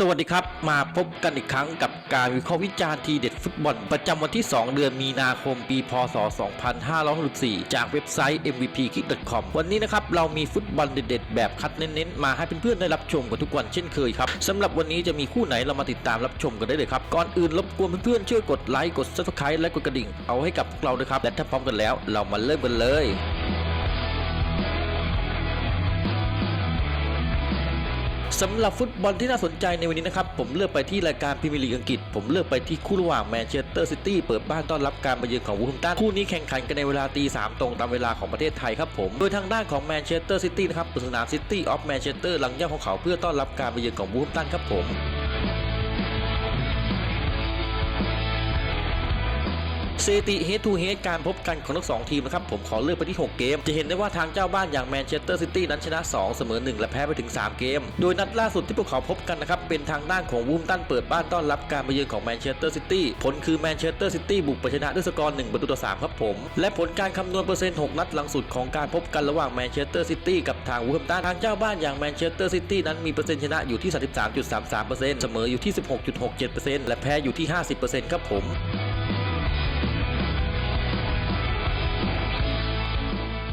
สวัสดีครับ มาพบกันอีกครั้งกับการวิเคราะห์วิจารณ์ทีเด็ดฟุตบอล ประจำวันที่ 2 เดือนมีนาคมปี พศ 2564 จากเว็บไซต์ mvpkick.com วันนี้นะครับ เรามีฟุตบอลเด็ดๆ แบบคัดเน้นๆ มาให้เพื่อนๆ ได้รับชมกันทุกวันเช่นเคยครับสำหรับวันนี้จะมีคู่ไหนเรามาติดตามรับชมกันได้เลยครับ ก่อนอื่นรบกวนเพื่อนๆช่วยกดไลค์กด subscribe และกดกระดิ่ง เอาให้กับพวกเราด้วยครับและถ้าพร้อมกันแล้ว เรามาเริ่มกันเลย สำหรับฟุตบอลที่น่าสนใจในวันนี้นะครับ ผมเลือกไปที่รายการพรีเมียร์ลีกอังกฤษ ผมเลือกไปที่คู่ระหว่างแมนเชสเตอร์ซิตี้เปิดบ้านต้อนรับการมาเยือนของวูลแฮมตันคู่นี้แข่งขันกันในเวลาตีสามตรงตามเวลาของประเทศไทยครับผมโดยทางด้านของแมนเชสเตอร์ซิตี้นะครับเปิดสนามซิตี้ออฟแมนเชสเตอร์หลังย่าของเขาเพื่อต้อนรับการมาเยือนของวูลแฮมตันครับผม สถิติเฮดทูเฮดการพบกันของทั้งสองทีมนะครับผมขอเลือกไปที่ 6 เกม จะเห็นได้ว่าทางเจ้าบ้านอย่างแมนเชสเตอร์ซิตี้นั้นชนะ 2 เสมอ 1 และแพ้ไปถึง 3 เกม โดยนัดล่าสุดที่พวกเขาพบกันนะครับ เป็นทางด้านของวูมตันเปิดบ้านต้อนรับการมาเยือนของแมนเชสเตอร์ซิตี้ผลคือแมนเชสเตอร์ซิตี้บุกไปชนะด้วยสกอร์ 1 ประตูต่อ 3 ครับผม และผลการคำนวณเปอร์เซ็นต์ 6 นัดหลังสุดของการพบกันระหว่างแมนเชสเตอร์ซิตี้กับทางวูมตันทางเจ้าบ้านอย่างแมนเชสเตอร์ซิตี้นั้นมีเปอร์เซ็นต์ชนะอยู่ที่ 33.33%เสมออยู่ที่ 16.67%และแพ้อยู่ที่ 50%ครับผม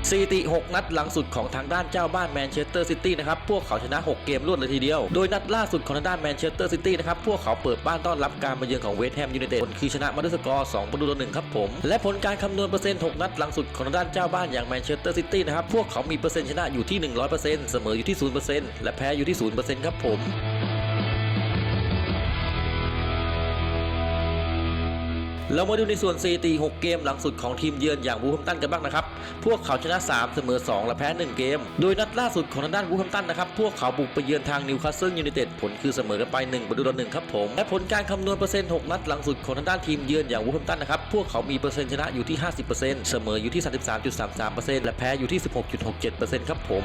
สถิติ 6 นัดหลังสุดของทางด้านเจ้าบ้านแมนเชสเตอร์ซิตี้นะครับ พวกเขาชนะ 6 เกมรวดเลยทีเดียว โดยนัดล่าสุดของทางด้านแมนเชสเตอร์ซิตี้นะครับ พวกเขาเปิดบ้านต้อนรับการมาเยือนของเวสต์แฮมยูไนเต็ดผลคือชนะมาด้วยสกอร์ 2 ประตูต่อ1ครับผม และผลการคำนวณเปอร์เซ็นต์ 6 นัดหลังสุดของทางด้านเจ้าบ้านอย่างแมนเชสเตอร์ซิตี้นะครับ พวกเขามีเปอร์เซ็นต์ชนะอยู่ที่ 100%เสมออยู่ที่ 0%และแพ้อยู่ที่ 0%ครับผม เรามาดูในส่วนสถิติ6เกมหลังสุดของทีมเยือนอย่างวูฟแฮมตันกันบ้างนะครับ พวกเขาชนะ 3 เสมอ 2 และแพ้ 1 เกม โดยนัดล่าสุดของทางด้านวูฟแฮมตันนะครับ พวกเขาบุกไปเยือนทางนิวคาสเซิลยูไนเต็ดผลคือเสมอกันไป1ประตูต่อ1ครับผม และผลการคำนวณเปอร์เซ็นต์ 6 นัดหลังสุดของทางด้านทีมเยือนอย่างวูฟแฮมตันนะครับ พวกเขามีเปอร์เซ็นต์ชนะอยู่ที่ 50%เสมออยู่ที่ 33.33%และแพ้อยู่ที่ 16.67%ครับผม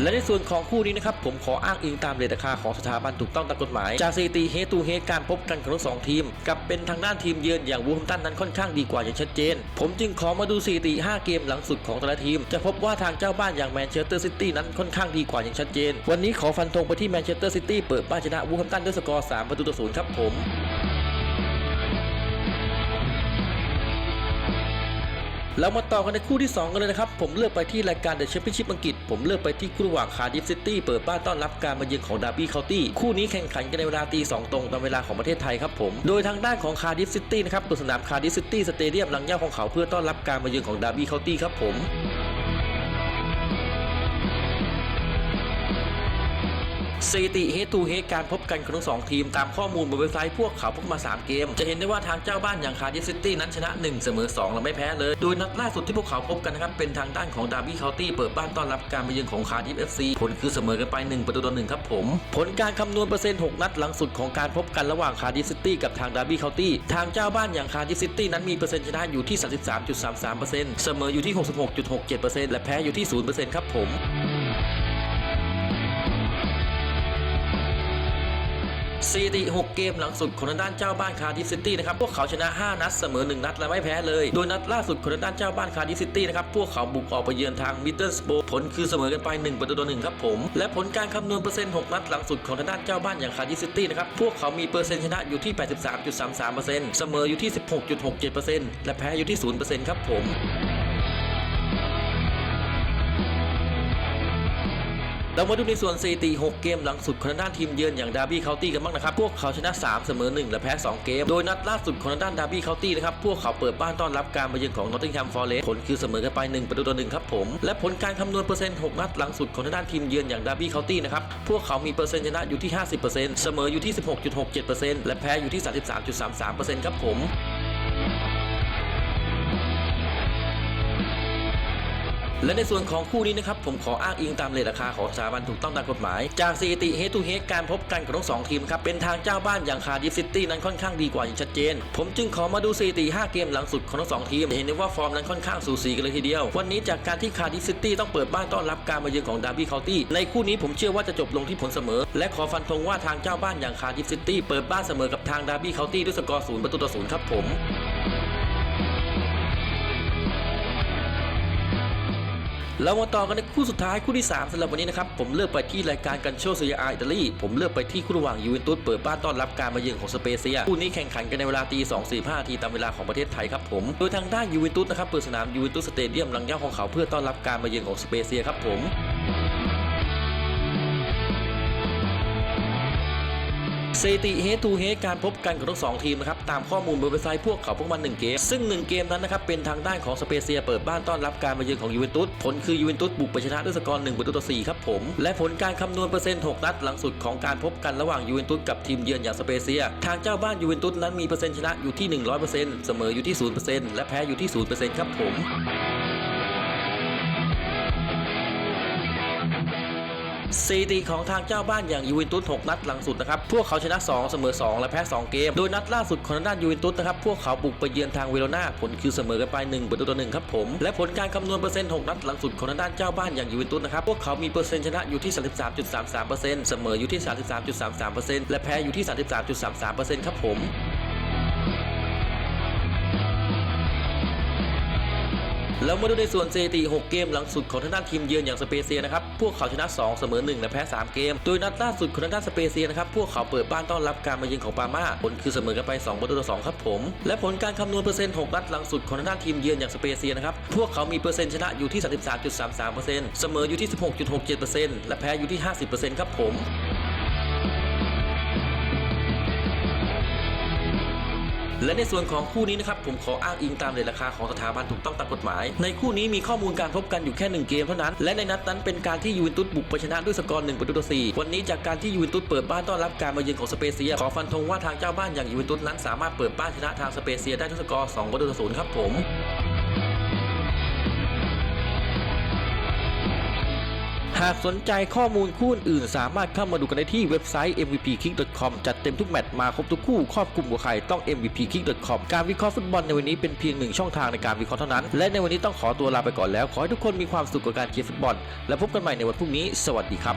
และในส่วนของคู่นี้นะครับผมขออ้างอิงตามเรทราคาของสถาบันถูกต้องตามกฎหมายจากสถิติเฮตูเฮการพบกันของทั้งสองทีม กับเป็นทางด้านทีมเยือนอย่างวูฟแฮมตันนั้นค่อนข้างดีกว่าอย่างชัดเจน ผมจึงขอมาดูสถิติ 5 เกมหลังสุดของแต่ละทีม จะพบว่าทางเจ้าบ้านอย่างแมนเชสเตอร์ซิตี้นั้นค่อนข้างดีกว่าอย่างชัดเจน วันนี้ขอฟันธงไปที่แมนเชสเตอร์ซิตี้เปิดบ้านชนะวูฟแฮมตันด้วยสกอร์3ประตูต่อศูนย์ครับผม เรามาต่อกันในคู่ที่ 2 กันเลยนะครับ ผมเลือกไปที่รายการเดอะแชมเปี้ยนชิพอังกฤษ ผมเลือกไปที่คู่ระหว่างคาร์ดิฟซิตี้เปิดบ้านต้อนรับการมาเยือนของดาร์บี้เคานตี้คู่นี้แข่งขันกันในเวลาตี2ตรงตามเวลาของประเทศไทยครับผม โดยทางด้านของคาร์ดิฟซิตี้นะครับเปิดสนามคาร์ดิฟซิตี้สเตเดียมหลังย่าของเขาเพื่อต้อนรับการมาเยือนของดาร์บี้เคานตี้ครับผม สถิติ head to head การพบกันของทั้งสองทีมตามข้อมูลบนเว็บไซต์พวกเขาพบมา 3 เกม จะเห็นได้ว่าทางเจ้าบ้านอย่างคาร์ดิฟซิตี้นั้นชนะ 1 เสมอ 2 และไม่แพ้เลย โดยนัดล่าสุดที่พวกเขาพบกันนะครับ เป็นทางด้านของดาร์บี้เคาน์ตี้เปิดบ้านต้อนรับการมาเยือนของคาร์ดิฟเอฟซีผลคือเสมอกันไป 1 ประตูต่อ1ครับผม ผลการคำนวณเปอร์เซ็นต์ 6 นัดหลังสุดของการพบกันระหว่างคาร์ดิฟซิตี้กับทางดาร์บี้เคาน์ตี้ทางเจ้าบ้านอย่างคาร์ดิฟซิตี้นั้นมีเปอร์เซ็นต์ชนะอยู่ที่ 33.33%เสมออยู่ที่ 66.67%และแพ้อยู่ที่0%ครับผม สถิติ 6 เกมหลังสุดของด้านเจ้าบ้านคาร์ดิฟซิตี้นะครับพวกเขาชนะ 5 นัดเสมอ 1 นัดและไม่แพ้เลย โดยนัดล่าสุดของด้านเจ้าบ้านคาร์ดิฟซิตี้นะครับพวกเขาบุกออกไปเยือนทางมิดเดิลสโปผลคือเสมอกันไป 1 ประตูต่อ1ครับผม และผลการคำนวณเปอร์เซ็นต์ 6 นัดหลังสุดของด้านเจ้าบ้านอย่างคาร์ดิฟซิตี้นะครับพวกเขามีเปอร์เซ็นต์ชนะอยู่ที่ 83.33%เสมออยู่ที่ 16.67%และแพ้อยู่ที่0%ครับผม เรามาดูในส่วนสถิติ6เกมหลังสุดของด้านทีมเยือนอย่างดาร์บี้เคาน์ตี้กันบ้างนะครับ พวกเขาชนะ 3 เสมอ 1 และแพ้ 2 เกม โดยนัดล่าสุดของด้านดาร์บี้เคาน์ตี้นะครับ พวกเขาเปิดบ้านต้อนรับการมาเยือนของนอตติงแฮมฟอร์เรสผลคือเสมอกันไป 1 ประตูต่อ1ครับผม และผลการคำนวณเปอร์เซ็นต์6นัดหลังสุดของทางด้านทีมเยือนอย่างดาร์บี้เคาน์ตี้นะครับ พวกเขามีเปอร์เซ็นต์ชนะอยู่ที่ 50%เสมออยู่ที่ 16.67%และแพ้อยู่ที่ 33.33%ครับผม และในส่วนของคู่นี้นะครับผมขออ้างอิงตามเรทราคาของสถาบันถูกต้องตามกฎหมาย จากสถิติ head to head การพบกันของทั้งสองทีมครับเป็นทางเจ้าบ้านอย่างคาร์ดิฟซิตี้นั้นค่อนข้างดีกว่าอย่างชัดเจน ผมจึงขอมาดูสถิติ 5 เกมหลังสุดของทั้งสองทีม เห็นได้ว่าฟอร์มนั้นค่อนข้างสูสีกันเลยทีเดียว วันนี้จากการที่คาร์ดิฟซิตี้ต้องเปิดบ้านต้อนรับการมาเยือนของดาร์บี้เคานตี้ในคู่นี้ผมเชื่อว่าจะจบลงที่ผลเสมอ และขอฟันธงว่าทางเจ้าบ้านอย่างคาร์ดิฟซิตี้เปิดบ้านเสมอกับทางดาร์บี้เคานตี้ด้วยสกอร์ศูนย์ประตูต่อศูนย์ครับผม เรามาต่อกันในคู่สุดท้ายคู่ที่ 3สำหรับวันนี้นะครับ ผมเลือกไปที่รายการกันโชเซียอาอิตาลีผมเลือกไปที่คู่ระหว่างยูเวนตุสเปิดบ้านต้อนรับการมาเยือนของสเปเซียคู่นี้แข่งขันกันในเวลาตี2 4 5ทีตามเวลาของประเทศไทยครับผมโดยทางด้านยูเวนตุสนะครับเปิดสนามยูเวนตุสสเตเดียมหลังย่าของเขาเพื่อต้อนรับการมาเยือนของสเปเซียครับผม สถิติ head to head การพบกันของทั้งสองทีมนะครับตามข้อมูลบนเว็บไซต์พวกเขาพวกมัน1เกม ซึ่ง 1 เกมนั้นนะครับเป็นทางด้านของสเปเซียเปิดบ้านต้อนรับการมาเยือนของยูเวนตุสผลคือยูเวนตุสบุกไปชนะด้วยสกอร์1ประตูต่อ4ครับผมและผลการคำนวณเปอร์เซ็นต์6นัดหลังสุดของการพบกันระหว่างยูเวนตุสกับทีมเยือนอย่างสเปเซีย ทางเจ้าบ้านยูเวนตุสนั้นมีเปอร์เซ็นต์ชนะอยู่ที่ 100%เสมออยู่ที่ 0%และแพ้อยู่ที่ 0%ครับผม สถิติของทางเจ้าบ้านอย่างยูเวนตุส6นัดหลังสุดนะครับ พวกเขาชนะ 2 เสมอ 2 และแพ้ 2 เกม โดยนัดล่าสุดของด้านยูเวนตุสนะครับ พวกเขาบุกไปเยือนทางเวโรนาผลคือเสมอกันไป1ประตูต่อ1ครับผม และผลการคำนวณเปอร์เซ็นต์ 6 นัดหลังสุดของทางด้านเจ้าบ้านอย่างยูเวนตุสนะครับ พวกเขามีเปอร์เซ็นต์ชนะอยู่ที่ 33.33%เสมออยู่ที่ 33.33%และแพ้อยู่ที่ 33.33%ครับผม แล้วมาดูในส่วนสถิติ 6 เกมหลังสุดของทางด้านทีมเยือนอย่างสเปเซียนะครับ พวกเขาชนะ 2 เสมอ 1 และแพ้ 3 เกม โดยนัดล่าสุดของทางด้านสเปเซียนะครับ พวกเขาเปิดบ้านต้อนรับการมาเยือนของปาม่า ผลคือเสมอกันไป 2 ประตูต่อ 2 ครับผม และผลการคำนวณเปอร์เซ็นต์ 6 นัดหลังสุดของทางด้านทีมเยือนอย่างสเปเซียนะครับ พวกเขามีเปอร์เซ็นต์ชนะอยู่ที่ 33.33%เสมออยู่ที่ 16.67%และแพ้อยู่ที่ 50%ครับผม และในส่วนของคู่นี้นะครับผมขออ้างอิงตามเรทราคาของสถาบันถูกต้องตามกฎหมาย ในคู่นี้มีข้อมูลการพบกันอยู่แค่ 1 เกมเท่านั้น และในนัดนั้นเป็นการที่ยูเวนตุสบุกไปชนะด้วยสกอร์1ประตูต่อ4วันนี้จากการที่ยูเวนตุสเปิดบ้านต้อนรับการมาเยือนของสเปเซีย ขอฟันธงว่าทางเจ้าบ้านอย่างยูเวนตุสนั้นสามารถเปิดบ้านชนะทางสเปเซียได้ด้วยสกอร์2ประตูต่อ0ครับผม หากสนใจข้อมูลคู่อื่น สามารถเข้ามาดูกันได้ที่เว็บไซต์ mvpkick.com จัดเต็มทุกแมตช์มาครบทุกคู่ครอบคลุมกว่าใครต้อง mvpkick.com การวิเคราะห์ฟุตบอลในวันนี้เป็นเพียงหนึ่งช่องทางในการวิเคราะห์เท่านั้น และในวันนี้ต้องขอตัวลาไปก่อนแล้ว ขอให้ทุกคนมีความสุขกับการเชียร์ฟุตบอล และพบกันใหม่ในวันพรุ่งนี้ สวัสดีครับ